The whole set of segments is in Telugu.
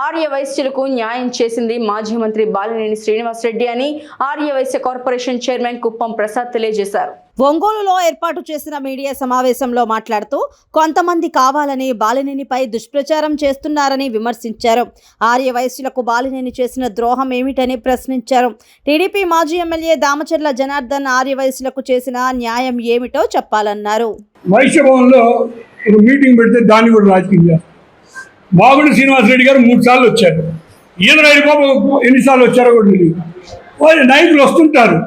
ఆర్య వైశ్యులకు న్యాయం చేసింది మాజీ మంత్రి బాలినేని శ్రీనివాసరెడ్డి అని ఆర్య వైశ్య కార్పొరేషన్ చైర్మన్ కుప్పం ప్రసాద్ తెలియజేశారు. ఒంగోలులో ఏర్పాటు చేసిన మీడియా సమావేశంలో మాట్లాడుతూ కొంతమంది కావాలని బాలినేనిపై దుష్ప్రచారం చేస్తున్నారని విమర్శించారు. ఆర్య వయస్సులకు బాలినేని చేసిన ద్రోహం ఏమిటని ప్రశ్నించారు. టీడీపీ మాజీ ఎమ్మెల్యే దామచర్ల జనార్దన్ ఆర్య వయస్సులకు చేసిన న్యాయం ఏమిటో చెప్పాలన్నారు. వైశ్యభవన్లో ఒక మీటింగ్ పెడితే దాన్ని కూడా రాజకీయం చేస్తారు. బాగుండి శ్రీనివాసరెడ్డి గారు మూడు సార్లు వచ్చారు. ఈయన బాబు ఎన్నిసార్లు వచ్చారో కూడా తెలియదు వాళ్ళు నాయకులు వస్తుంటారు.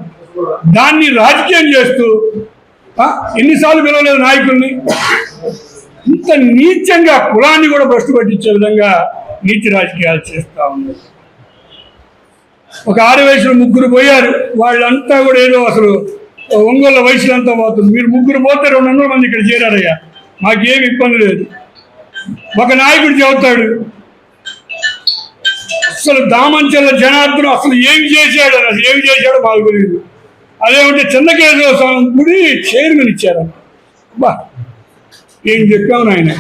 దాన్ని రాజకీయం చేస్తూ ఎన్నిసార్లు పిలవలేదు నాయకుల్ని. ఇంత నీచంగా కులాన్ని కూడా భ్రష్టు పట్టించే విధంగా నీతి రాజకీయాలు చేస్తూ ఉన్నారు. ఒక ఆరు వయసులో ముగ్గురు పోయారు. వాళ్ళంతా కూడా ఏదో అసలు ఒంగోళ్ళ వయసులంతా పోతుంది. మీరు ముగ్గురు పోతే రెండు వందల మంది ఇక్కడ చేరారయ్యా. మాకేమి ఇబ్బంది లేదు. ఒక నాయకుడు చెబుతాడు అసలు దామంచెల జనార్దన్ అసలు ఏమి చేశాడు అసలు ఏమి చేశాడో మాకు తెలియదు. అదేమంటే చిన్నకేశ్వర స్వామి గుడి చైర్మన్ ఇచ్చారు. బా ఏం చెప్పాను ఆయన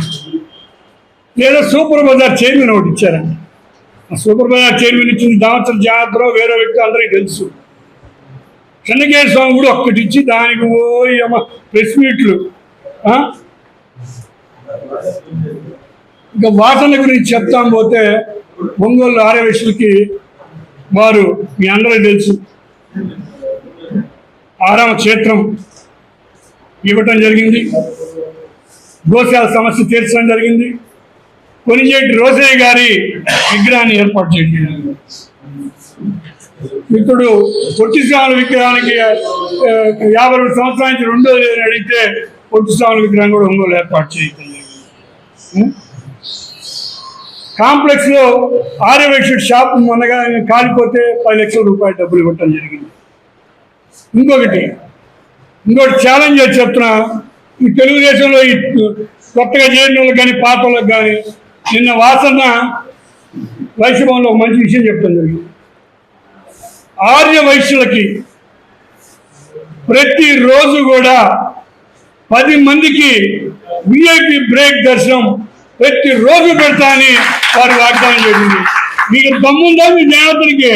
లేదా సూపర్ బజార్ చైర్మన్ ఒకటి ఇచ్చారండి ఆ సూపర్ బజార్ చైర్మన్ ఇచ్చింది దామచల జాతర వేరే వ్యక్తి అందరికీ తెలుసు. చెన్నకేశ్వర స్వామి కూడా ఒక్కటి ఇచ్చి దానికి పోయి అమ్మ ప్రెస్ మీట్లు ఇంకా వాసన గురించి చెప్తాం పోతే ఒంగోలు ఆర్యవేశులకి వారు మీ అందరూ తెలుసు. ఆరామ క్షేత్రం ఇవ్వటం జరిగింది. గోశాల సమస్య తీర్చడం జరిగింది. కొనిజేటి రోసయ్య గారి విగ్రహాన్ని ఏర్పాటు చేయడం ఇప్పుడు పొట్టి స్వామి విగ్రహానికి యాభై రెండు సంవత్సరాల నుంచి రెండో లేదని అడిగితే పొట్టి స్వామి విగ్రహం కూడా ఒంగోలు ఏర్పాటు చేయడం కాంప్లెక్స్లో ఆర్యవేక్షుడు షాప్ మొన్నగా కాలిపోతే పది లక్షల రూపాయలు డబ్బులు ఇవ్వటం జరిగింది. ఇంకొకటి ఇంకోటి ఛాలెంజ్ చేసి చెప్తున్నా ఈ తెలుగుదేశంలో ఈ కొత్తగా చేరిన వాళ్ళకి కానీ పాత వాళ్ళకి కానీ నిన్న వాసన వైశ్యభవన్లో ఒక మంచి విషయం చెప్తాను జరిగింది. ఆర్య వైశ్యులకి ప్రతిరోజు కూడా పది మందికి విఐపి బ్రేక్ దర్శనం ప్రతిరోజు పెడతా అని వారు వాగ్దానం చేసింది. మీకు దమ్ముందా మీ న్యాయపతికి